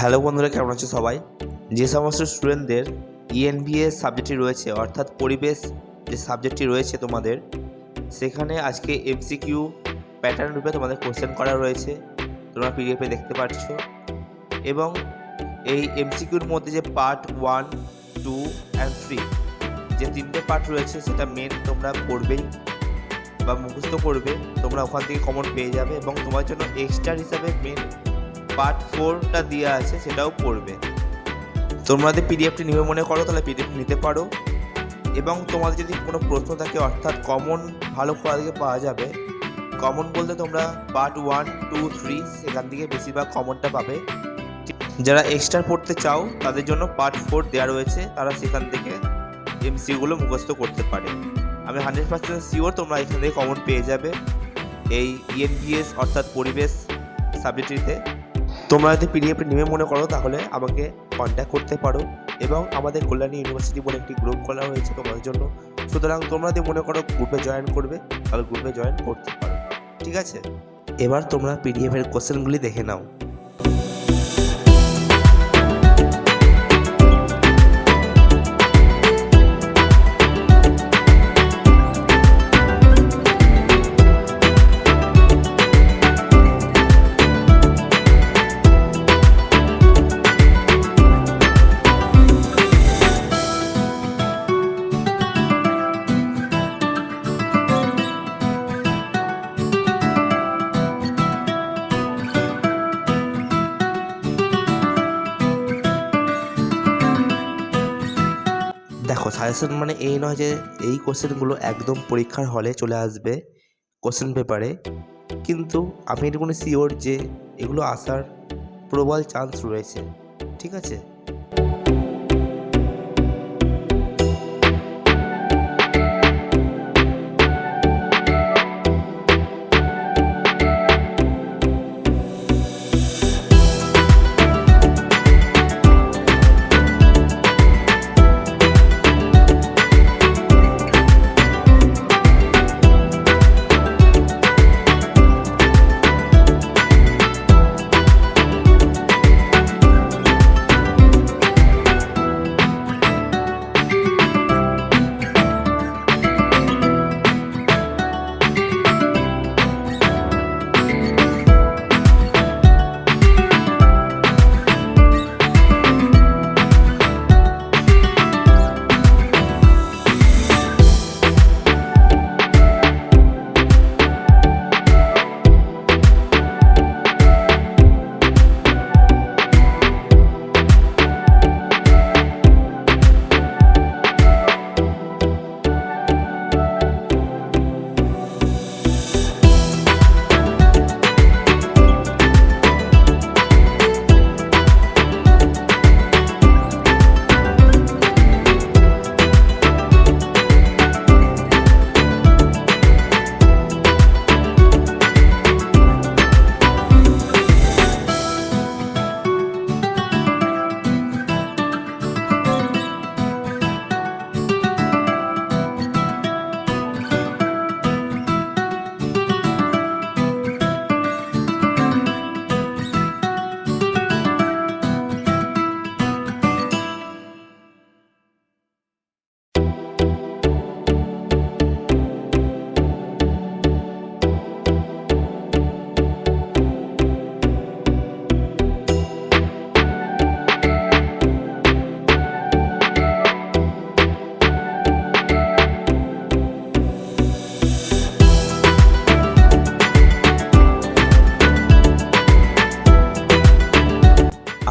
Hello বন্ধুরা, কেমন আছো সবাই? যে সমস্ত স্টুডেন্টদের ইএনভিএস সাবজেক্টটি রয়েছে, অর্থাৎ পরিবেশ যে সাবজেক্টটি রয়েছে তোমাদের, সেখানে আজকে এমসিকিউ প্যাটার্ন রূপে তোমাদের কোশ্চেন করা রয়েছে, তোমরা পিডিএফে দেখতে পাচ্ছ। এবং এই এমসিকিউর মধ্যে যে part one two and three যে তিনটে পার্ট রয়েছে, সেটা মেন তোমরা পড়বেই বা মুখস্থ করবে, তোমরা ওখান থেকে কমন পেয়ে যাবে এবং তোমার জন্য এক্সট্রা হিসাবে মেন পার্ট ফোরটা দেওয়া আছে, সেটাও পড়বে। তোমরা যদি পিডিএফটি নিবে মনে করো, তাহলে পিডিএফ নিতে পারো। এবং তোমাদের যদি কোনো প্রশ্ন থাকে, অর্থাৎ কমন ভালো কোয়ালিটি পাওয়া যাবে কমন বলতে তোমরা পার্ট ওয়ান টু থ্রি সেখান থেকে বেশিরভাগ কমনটা পাবে। যারা এক্সট্রা পড়তে চাও, তাদের জন্য পার্ট ফোর দেওয়া রয়েছে, তারা সেখান থেকে এমসিগুলো মুখস্থ করতে পারে। আমি হান্ড্রেড পার্সেন্ট শিওর তোমরা এখান থেকে কমন পেয়ে যাবে। এই ইএনভিএস অর্থাৎ পরিবেশ সাবজেক্টটিতে তোমরা যদি পিডিএফ নেবে মনে করো, তাহলে আমাকে কন্ট্যাক্ট করতে পারো এবং আমাদের কল্যাণী ইউনিভার্সিটি বলে একটি গ্রুপ খোলা হয়েছে তোমাদের জন্য। সুতরাং তোমরা যদি মনে করো গ্রুপে জয়েন করবে, তাহলে গ্রুপে জয়েন করতে পারো। ঠিক আছে? এবার তোমরা পিডিএফের কোশ্চেনগুলি দেখে নাও। দেখো সাজেশন মানে এই নয় যে এই কোশ্চেনগুলো একদম পরীক্ষার হলে চলে আসবে কোশ্চেন পেপারে কিন্তু আমি এটুকুনি শিওর যে এগুলো আসার প্রবল চান্স রয়েছে, ঠিক আছে?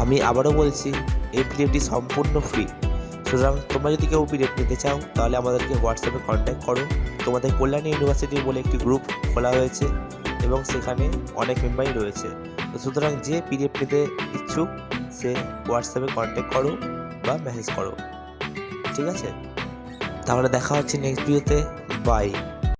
আমি আবারও বলছি, এই পিডিএফটি সম্পূর্ণ ফ্রি সুতরাং তোমরা যদি কেউ পিডিএফ নিতে চাও, তাহলে আমাদেরকে হোয়াটসঅ্যাপে কন্ট্যাক্ট করো। তোমাদের কল্যাণী ইউনিভার্সিটি বলে একটি গ্রুপ খোলা হয়েছে এবং সেখানে অনেক মেম্বারই রয়েছে। তো সুতরাং যে পিডিএফ নিতে ইচ্ছুক, সে হোয়াটসঅ্যাপে কন্ট্যাক্ট করো বা মেসেজ করো। ঠিক আছে? তাহলে দেখা হচ্ছে নেক্সট ভিডিওতে বাই